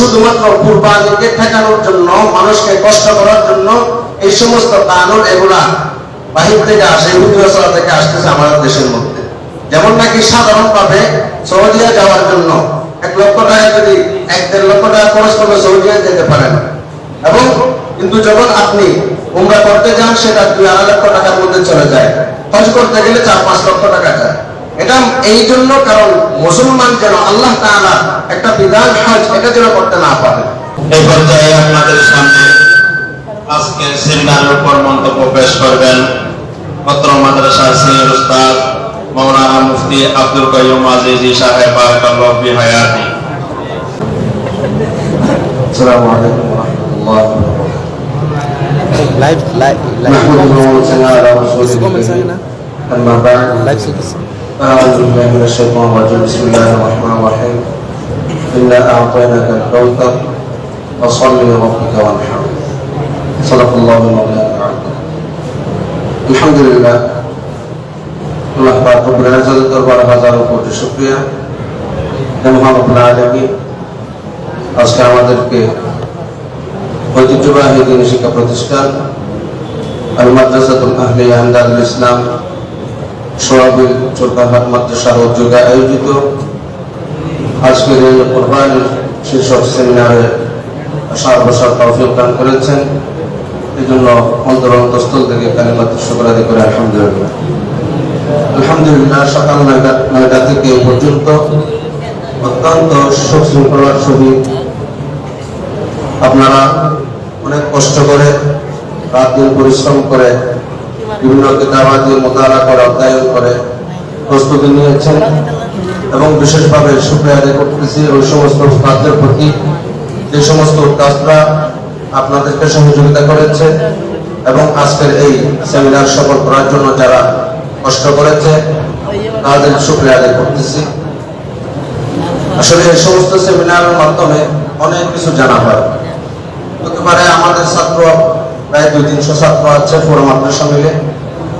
শুধুমাত্র কুরবানিকে ঠেকানোর জন্য, মানুষকে কষ্ট করার জন্য এই সমস্ত কানুন এগুলা বাহির থেকে আসে ইহুদিরা থেকে আসতেছে আমাদের দেশের মধ্যে। যেমন নাকি সাধারণভাবে সৌদিয়া যাওয়ার জন্য এক লক্ষ টাকা যদি, এক দেড় লক্ষ টাকা খরচ করলে সৌদিয়া যেতে পারেন এবং কিন্তু যখন আপনি উমরা করতে যান, সেটা দুই আড়াই লক্ষ টাকার মধ্যে চলে যায়। হজ করতে গেলে চার পাঁচ লক্ষ টাকা যায়। এটা এই জন্য কারণ মুসলমান যেন আল্লাহ একটা বিধান হাজ এটা যেন করতে না পারে। এই পর্যায়ে আপনাদের সামনে আজকের সেমিনার উপর মন্তব্য পেশ করবেন পত্র মাদ্রাসা সিনিয়র উস্তাদ মৌলানা মুফতি আব্দুল কাইম আজিজি সাহেব বারাকাল্লাহু আলাইকুম ওয়া রাহমাতুল্লাহ live live live live live أعوذ بالله من الشيطان الرجيم بسم الله الرحمن الرحيم إنا أعطيناك الكوثر فصل لربك وانحر صدق الله مولانا العظيم الحمد لله Allah পাক রব্বুল ইজ্জতের দরবারে হাজারো কোটি শুকরিয়া হে মহান রব্বুল আলামিন আজকে আমাদেরকে ঐতিহ্যবাহী দিনী শিক্ষা প্রতিষ্ঠান আল মাদ্রাসাতুল আহলিয়া আন্দারুল ইসলাম সোহাবিল চোরকাহাট মাদ্রাসার উদ্যোগে আয়োজিত। আজকের এই কোরবানির শীর্ষক সেমিনারে আসার বসার তৌফিক দান করেছেন। এই জন্য অন্তর অন্তঃস্থল থেকে কালিমাত শুকরাদি করে আলহামদুলিল্লাহ। আলহামদুলিল্লাহ সকাল নয়টা নয়টা থেকে এই পর্যন্ত অত্যন্ত সুখ শৃঙ্খলার সহিত আপনারা অনেক কষ্ট করে রাত দিন পরিশ্রম করে বিভিন্ন কিতাবাদি মোতালা করে, অধ্যয়ন করে প্রস্তুতি নিয়েছেন এবং বিশেষভাবে শুক্রিয়া আদায় করতেছি ওই সমস্ত উস্তাদদের প্রতি যে সমস্ত উস্তাদরা আপনাদেরকে সহযোগিতা করেছে এবং আজকের এই সেমিনার সফল করার জন্য যারা কষ্ট করেছে, তাদের শুক্রিয়া আদায় করতেছি। আসলে এই সমস্ত সেমিনারের মাধ্যমে অনেক কিছু জানা হয়। পারে আমাদের ছাত্র, প্রায় দুই তিনশো ছাত্র আছে ফোরাম মাদ্রাসা মিলে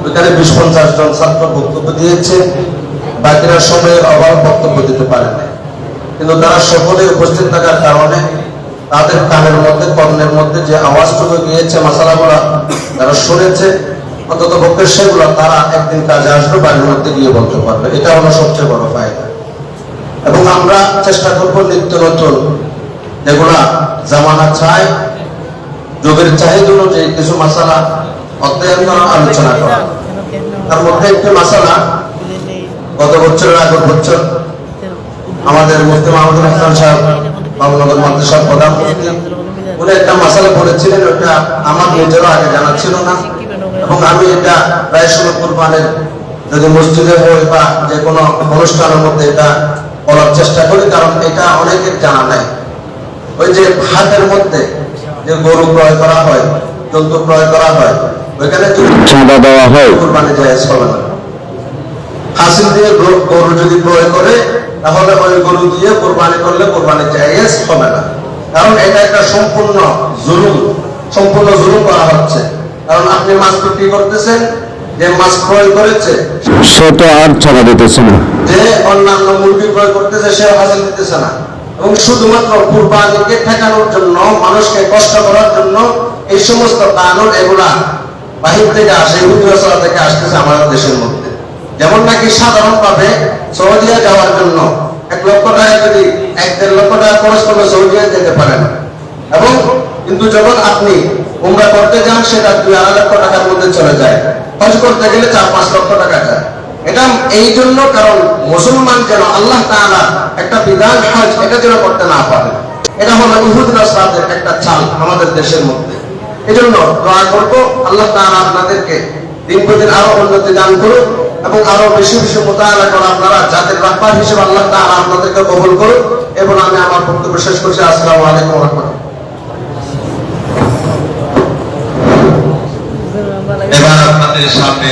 ওইখানে বিশ পঞ্চাশ জন ছাত্র বক্তব্য দিয়েছে। বাকিরা সময়ের অভাব বক্তব্য দিতে পারে কিন্তু তারা সকলে উপস্থিত থাকার কারণে তাদের কানের মধ্যে, কর্ণের মধ্যে যে আওয়াজটুকু গিয়েছে, মাসালাগুলা তারা শুনেছে। অন্তত পক্ষে সেগুলো তারা একদিন কাজে আসবে, বাড়ির মধ্যে গিয়ে বলতে পারবে। এটা হলো সবচেয়ে বড় ফায়দা। এবং আমরা চেষ্টা করব নিত্য নতুন যেগুলা জামানা চায় যুগের চাহিদা অনুযায়ী কিছু মশালা অধ্যয়ন করা আলোচনা করা। তার মধ্যে একটি মশালা গত বছরের আগের বছর আমাদের মুফতি মাহমুদুল হাসান সাহেব বাবুনগর মাদ্রাসার প্রধান। মুফতি উনি একটা মশালা বলেছিলেন ওটা আমার নিজেরও আগে জানা ছিল না। এবং আমি এটা প্রায় সময় কোরবানের যদি মসজিদে হয় বা যে কোনো অনুষ্ঠানের মধ্যে এটা বলার চেষ্টা করি, কারণ এটা অনেকের জানা নাই। ওই যে হাটের মধ্যে যে গরু ক্রয় করা হয় জন্তু ক্রয় করা হয়। ওইখানে চাঁদা দেওয়া হয়। কোরবানি জায়েজ হবে না হাসিল দিয়ে গরু- গরু যদি ক্রয় করে তাহলে ওই গরু দিয়ে কোরবানি করলে কোরবানি জায়েজ হবে না। কারণ এটা একটা সম্পূর্ণ জুলুম। সম্পূর্ণ জুলুম করা হচ্ছে। কারণ আপনি মাছ বিক্রি করতেছেন যে মাছ ক্রয় করেছে সে তো আর ছাড়া দিতেছে না। যে অন্যান্য মুরগি ক্রয় করতেছে সে হাসিল দিতেছে না। এবং শুধুমাত্র কুরবানিকে ঠেকানোর জন্য, মানুষকে কষ্ট করার জন্য এই সমস্ত কানুন এগুলা বাহির থেকে আসে ইহুদিরা থেকে আসতেছে আমাদের দেশের মধ্যে। যেমন নাকি সাধারণভাবে সৌদিয়া যাওয়ার জন্য এক লক্ষ টাকা যদি এক দেড় লক্ষ টাকা খরচ করলে সৌদিয়া যেতে পারেন এবং কিন্তু যখন আপনি উমরা করতে যান, সেটা দুই আড়াই লক্ষ টাকার মধ্যে চলে যায়। হজ করতে গেলে চার পাঁচ লক্ষ টাকা যায়। এটা এই জন্য কারণ মুসলমান যেন আল্লাহ তাআলা একটা বিধান হজ, এটা যেন করতে না পারে। এটা হলো ইহুদ রাসূলের একটা চাল আমাদের দেশের মধ্যে। এজন্য দোয়া করব, আল্লাহ তাআলা আপনাদেরকে দিন প্রতিদিন আরও উন্নতি দান করুন এবং আরও বেশি বেশি মোতায়েনা করে আপনারা জাতির রাহবার হিসেবে আল্লাহ তাআলা আপনাদেরকে কবুল করুন এবং আমি আমার বক্তব্য শেষ করছি। আসসালামু আলাইকুম ওয়া রাহমাতুল্লাহ। এবার আপনাদের সামনে